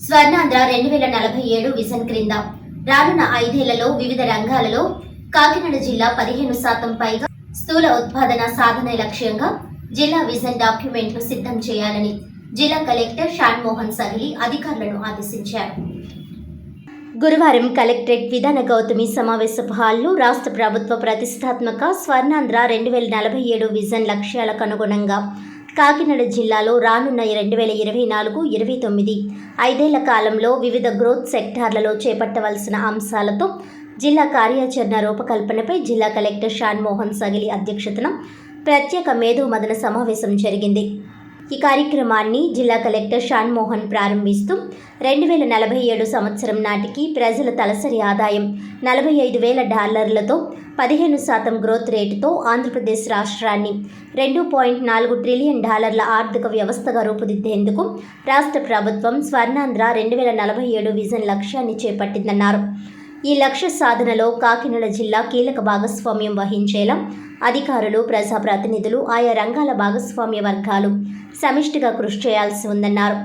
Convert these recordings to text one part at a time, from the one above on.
స్వర్ణాంధ్ర రెండు వేల నలభై ఏడు విజన్ క్రింద. రానున్న ఐదేళ్ళలో వివిధ రంగాలలో కాకినాడ జిల్లా పదిహేను శాతం పైగా స్థూల ఉత్పాదన సాధన లక్ష్యంగా జిల్లా విజన్ డాక్యుమెంట్ను సిద్ధం చేయాలని జిల్లా కలెక్టర్ షాన్ మోహన్ అధికారులను ఆదేశించారు. గురువారం కలెక్టరేట్ విధాన గౌతమి సమావేశపు హాల్లో రాష్ట్ర ప్రభుత్వ ప్రతిష్టాత్మక స్వర్ణాంధ్ర రెండు వేల నలభై ఏడు విజన్ లక్ష్యాలకు అనుగుణంగా కాకినాడ జిల్లాలో రానున్న రెండు వేల ఇరవై నాలుగు ఇరవై తొమ్మిది ఐదేళ్ళ కాలంలో వివిధ గ్రోత్ సెక్టార్లలో చేపట్టవలసిన అంశాలతో జిల్లా కార్యాచరణ రూపకల్పనపై జిల్లా కలెక్టర్ షాన్ మోహన్ సగిలి అధ్యక్షతన ప్రత్యేక మేధో మదన సమావేశం జరిగింది. ఈ కార్యక్రమాన్ని జిల్లా కలెక్టర్ షాన్ మోహన్ ప్రారంభిస్తూ రెండు వేల నలభై ఏడు సంవత్సరం నాటికి ప్రజల తలసరి ఆదాయం నలభై ఐదు వేల డాలర్లతో పదిహేను శాతం గ్రోత్ రేటుతో ఆంధ్రప్రదేశ్ రాష్ట్రాన్ని రెండు పాయింట్ నాలుగు ట్రిలియన్ డాలర్ల ఆర్థిక వ్యవస్థగా రూపుదిద్దేందుకు రాష్ట్ర ప్రభుత్వం స్వర్ణాంధ్ర రెండు వేల నలభై ఏడు విజన్ లక్ష్యాన్ని చేపట్టిందన్నారు. ఈ లక్ష్య సాధనలో కాకినాడ జిల్లా కీలక భాగస్వామ్యం వహించేలా అధికారులు ప్రజాప్రతినిధులు ఆయా రంగాల భాగస్వామ్య వర్గాలు సమిష్టిగా కృషి చేయాల్సి ఉందన్నారు.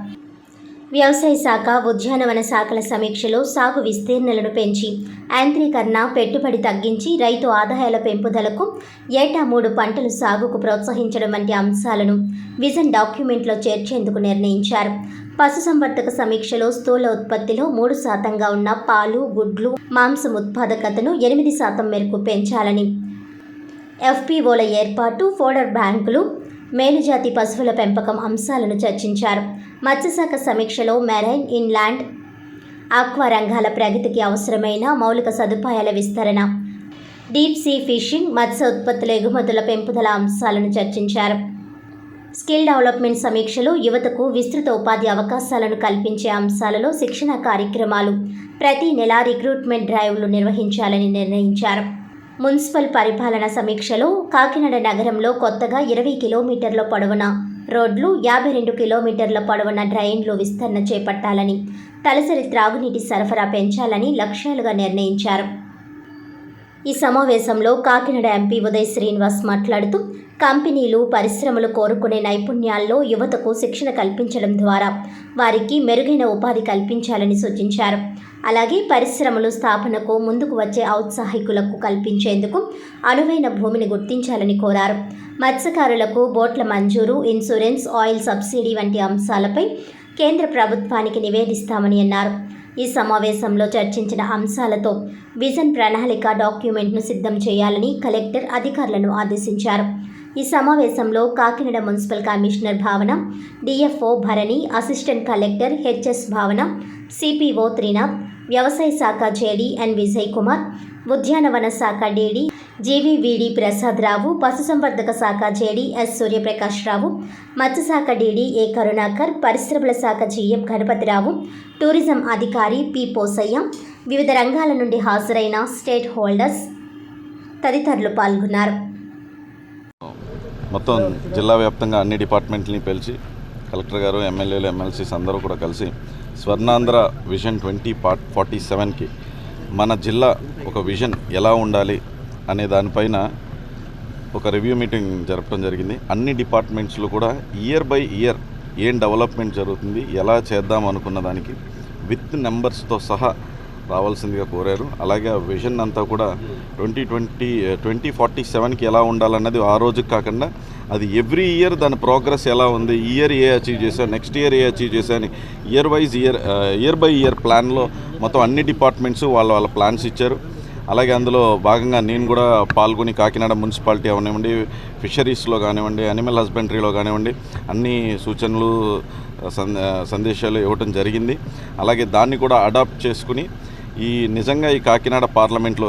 వ్యవసాయ శాఖ ఉద్యానవన శాఖల సమీక్షలో సాగు విస్తీర్ణలను పెంచి యాంత్రీకరణ పెట్టుబడి తగ్గించి రైతు ఆదాయాల పెంపుదలకు ఏటా మూడు పంటలు సాగుకు ప్రోత్సహించడం వంటి అంశాలను విజన్ డాక్యుమెంట్లో చేర్చేందుకు నిర్ణయించారు. పశుసంవర్ధక సమీక్షలో స్థూల ఉత్పత్తిలో మూడు శాతంగా ఉన్న పాలు గుడ్లు మాంసం ఉత్పాదకతను ఎనిమిది శాతం మేరకు పెంచాలని ఎఫ్పిఓల ఏర్పాటు ఫోడర్ బ్యాంకులు మేలుజాతి పశువుల పెంపకం అంశాలను చర్చించారు. మత్స్యశాఖ సమీక్షలో మెరైన్ ఇన్లాండ్ ఆక్వా రంగాల ప్రగతికి అవసరమైన మౌలిక సదుపాయాల విస్తరణ డీప్ సీ ఫిషింగ్ మత్స్య ఉత్పత్తుల ఎగుమతుల పెంపుదల అంశాలను చర్చించారు. స్కిల్ డెవలప్మెంట్ సమీక్షలు యువతకు విస్తృత ఉపాధి అవకాశాలను కల్పించే అంశాలలో శిక్షణ కార్యక్రమాలు ప్రతి నెల రిక్రూట్మెంట్ డ్రైవ్లు నిర్వహించాలని నిర్ణయించారు. మున్సిపల్ పరిపాలన సమీక్షలో కాకినాడ నగరంలో కొత్తగా ఇరవై కిలోమీటర్ల పొడవున రోడ్లు యాభై రెండు కిలోమీటర్ల పొడవున డ్రైన్లు విస్తరణ చేపట్టాలని తలసరి త్రాగునీటి సరఫరా పెంచాలని లక్ష్యాలుగా నిర్ణయించారు. ఈ సమావేశంలో కాకినాడ ఎంపీ ఉదయ్ శ్రీనివాస్ మాట్లాడుతూ కంపెనీలు పరిశ్రమలు కోరుకునే నైపుణ్యాల్లో యువతకు శిక్షణ కల్పించడం ద్వారా వారికి మెరుగైన ఉపాధి కల్పించాలని సూచించారు. అలాగే పరిశ్రమలు స్థాపనకు ముందుకు వచ్చే ఔత్సాహికులకు కల్పించేందుకు అనువైన భూమిని గుర్తించాలని కోరారు. మత్స్యకారులకు బోట్ల మంజూరు ఇన్సూరెన్స్ ఆయిల్ సబ్సిడీ వంటి అంశాలపై కేంద్ర ప్రభుత్వానికి నివేదిస్తామని అన్నారు. ఈ సమావేశంలో చర్చించిన అంశాలతో విజన్ ప్రణాళిక డాక్యుమెంట్ను సిద్ధం చేయాలని కలెక్టర్ అధికారులను ఆదేశించారు. ఈ సమావేశంలో Kakinada municipal commissioner Bhavana DFO Bharani assistant collector HS Bhavana CPO Trinath వ్యవసాయ శాఖ జేడీ ఎన్ విజయ్ కుమార్ ఉద్యానవన శాఖ డీడీ జీవీవీడి ప్రసాద్ రావు పశుసంవర్ధక శాఖ జేడీ ఎస్ సూర్యప్రకాష్ రావు మత్స్యశాఖ డీడీ ఏ కరుణాకర్ పరిశ్రమల శాఖ జీఎం గణపతిరావు టూరిజం అధికారి పి పోసయ్య వివిధ రంగాల నుండి హాజరైన స్టేట్ హోల్డర్స్ తదితరులు పాల్గొన్నారు. మొత్తం జిల్లా వ్యాప్తంగా అన్ని డిపార్ట్మెంట్లని పిలిచి కలెక్టర్ గారు ఎమ్మెల్యేలు ఎమ్మెల్సీస్ అందరూ కూడా కలిసి Swarnandhra vision twenty part forty సెవెన్కి మన జిల్లా ఒక విజన్ ఎలా ఉండాలి అనే దానిపైన ఒక రివ్యూ మీటింగ్ జరపడం జరిగింది. అన్ని డిపార్ట్మెంట్స్లో కూడా ఇయర్ బై ఇయర్ ఏం డెవలప్మెంట్ జరుగుతుంది ఎలా చేద్దాం అనుకున్న దానికి విత్ నెంబర్స్తో సహా రావాల్సిందిగా కోరారు. అలాగే ఆ విజన్ అంతా కూడా ట్వంటీ ట్వంటీ ట్వంటీ ఫార్టీ సెవెన్కి ఎలా ఉండాలన్నది ఆ రోజుకి కాకుండా అది ఎవ్రీ ఇయర్ దాని ప్రోగ్రెస్ ఎలా ఉంది ఇయర్ ఏ అచీవ్ చేశా నెక్స్ట్ ఇయర్ ఏ అచీవ్ చేశా అని year wise year year by year ప్లాన్లో మొత్తం అన్ని డిపార్ట్మెంట్స్ వాళ్ళ వాళ్ళ ప్లాన్స్ ఇచ్చారు. అలాగే అందులో భాగంగా నేను కూడా పాల్గొని కాకినాడ మున్సిపాలిటీ అవనివ్వండి ఫిషరీస్లో కానివ్వండి అనిమల్ హస్బెండరీలో కానివ్వండి అన్ని సూచనలు సందేశాలు ఇవ్వటం జరిగింది. అలాగే దాన్ని కూడా అడాప్ట్ చేసుకుని ఈ నిజంగా ఈ కాకినాడ పార్లమెంట్లో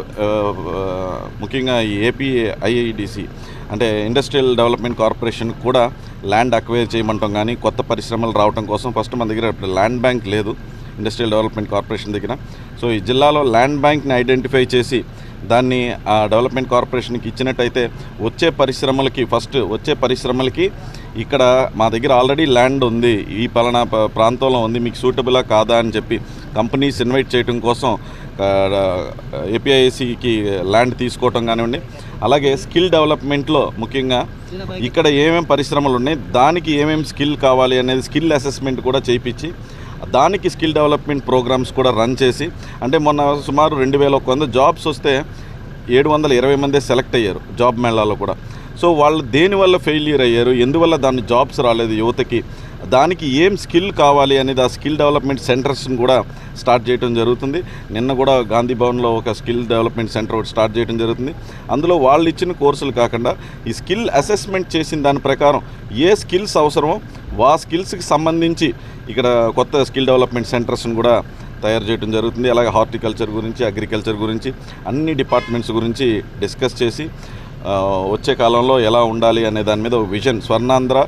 ముఖ్యంగా ఈ ఏపీ ఐఐడిసి అంటే ఇండస్ట్రియల్ డెవలప్మెంట్ కార్పొరేషన్ కూడా ల్యాండ్ అక్వైర్ చేయమంటాం కానీ కొత్త పరిశ్రమలు రావడం కోసం ఫస్ట్ మన దగ్గర ఇప్పుడు ల్యాండ్ బ్యాంక్ లేదు ఇండస్ట్రియల్ డెవలప్మెంట్ కార్పొరేషన్ దగ్గర. సో ఈ జిల్లాలో ల్యాండ్ బ్యాంక్ని ఐడెంటిఫై చేసి దాన్ని ఆ డెవలప్మెంట్ కార్పొరేషన్కి ఇచ్చినట్టయితే వచ్చే పరిశ్రమలకి ఫస్ట్ వచ్చే పరిశ్రమలకి ఇక్కడ మా దగ్గర ఆల్రెడీ ల్యాండ్ ఉంది. ఈ పలానా ప్రాంతంలో ఉంది. మీకు సూటబులా కాదా అని చెప్పి కంపెనీస్ ఇన్వైట్ చేయడం కోసం ఏపీఐసికి ల్యాండ్ తీసుకోవటం కానివ్వండి. అలాగే స్కిల్ డెవలప్మెంట్లో ముఖ్యంగా ఇక్కడ ఏమేమి పరిశ్రమలు ఉన్నాయి దానికి ఏమేమి స్కిల్ కావాలి అనేది స్కిల్ అసెస్మెంట్ కూడా చేయించి దానికి స్కిల్ డెవలప్మెంట్ ప్రోగ్రామ్స్ కూడా రన్ చేసి అంటే మొన్న సుమారు రెండు వేల ఒక వంద జాబ్స్ వస్తే ఏడు వందల ఇరవై మంది సెలెక్ట్ అయ్యారు జాబ్ మేళాలో కూడా. సో వాళ్ళు దేనివల్ల ఫెయిల్యూర్ అయ్యారు? ఎందువల్ల దాని జాబ్స్ రాలేదు యువతకి? దానికి ఏం స్కిల్ కావాలి అనేది ఆ స్కిల్ డెవలప్మెంట్ సెంటర్స్ని కూడా స్టార్ట్ చేయడం జరుగుతుంది. నిన్న కూడా గాంధీ భవన్లో ఒక స్కిల్ డెవలప్మెంట్ సెంటర్ ఒకటి స్టార్ట్ చేయడం జరుగుతుంది. అందులో వాళ్ళు ఇచ్చిన కోర్సులు కాకుండా ఈ స్కిల్ అసెస్మెంట్ చేసిన దాని ప్రకారం ఏ స్కిల్స్ అవసరమో ఆ స్కిల్స్కి సంబంధించి ఇక్కడ కొత్త స్కిల్ డెవలప్మెంట్ సెంటర్స్ని కూడా తయారు చేయడం జరుగుతుంది. అలాగే హార్టికల్చర్ గురించి అగ్రికల్చర్ గురించి అన్ని డిపార్ట్మెంట్స్ గురించి డిస్కస్ చేసి వచ్చే కాలంలో ఎలా ఉండాలి అనే దాని మీద ఒక vision Swarnandhra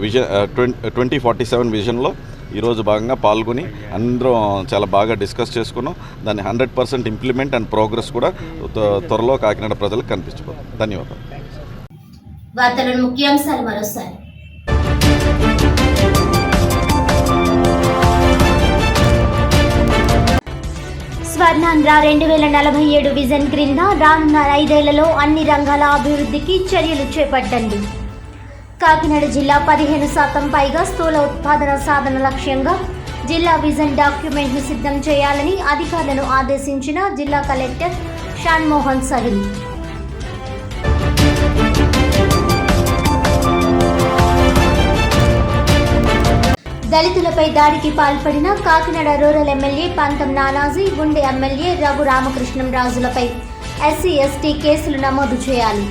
vision twenty twenty forty seven విజన్లో ఈరోజు భాగంగా పాల్గొని అందరం చాలా బాగా డిస్కస్ చేసుకున్నాం. దాన్ని hundred percent implement and progress కూడా త్వ- త్వరలో కాకినాడ ప్రజలకు కనిపించబోతుంది. ధన్యవాదాలు. వార్తలను ముఖ్యాంశాలు మరోసారి. స్వర్ణాంధ్ర రెండు వేల నలభై ఏడు విజన్ క్రింద రానున్న ఐదేళ్ళలో అన్ని రంగాల అభివృద్ధికి చర్యలు చేపట్టండి. కాకినాడ జిల్లా పదిహేను శాతం పైగా స్థూల ఉత్పాదన సాధన లక్ష్యంగా జిల్లా విజన్ డాక్యుమెంట్ను సిద్ధం చేయాలని అధికారులను ఆదేశించిన జిల్లా కలెక్టర్ షాన్మోహన్ సహిల్ దళితులపై దాడికి పాల్పడిన కాకినాడ రూరల్ ఎమ్మెల్యే పంతం నానాజీ గుండె ఎమ్మెల్యే రఘు రామకృష్ణం రాజులపై ఎస్సీ ఎస్టీ కేసులు నమోదు చేయాలి.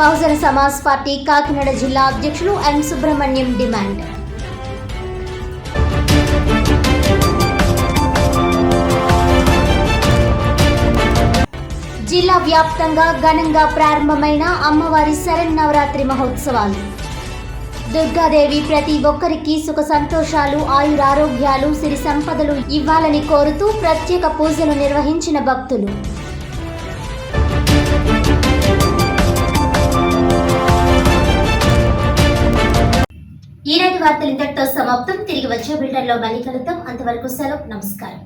బహుజన సమాజ్ పార్టీ కాకినాడ జిల్లా అధ్యక్షులు ఎం. సుబ్రహ్మణ్యం డిమాండ్. జిల్లా వ్యాప్తంగా ఘనంగా ప్రారంభమైన అమ్మవారి శరన్నవరాత్రి మహోత్సవాలు. దుర్గాదేవి ప్రతి ఒక్కరికి సుఖ సంతోషాలు ఆయురారోగ్యాలు సిరి సంపదలు ఇవ్వాలని కోరుతూ ప్రత్యేక పూజలు నిర్వహించిన భక్తులు. ఈనాటి వార్తలు ఇంతటితో సమాప్తం. తిరిగి వచ్చే బిల్డర్లో మళ్ళీ కలుద్దాం. అంతవరకు సెలవు. నమస్కారం.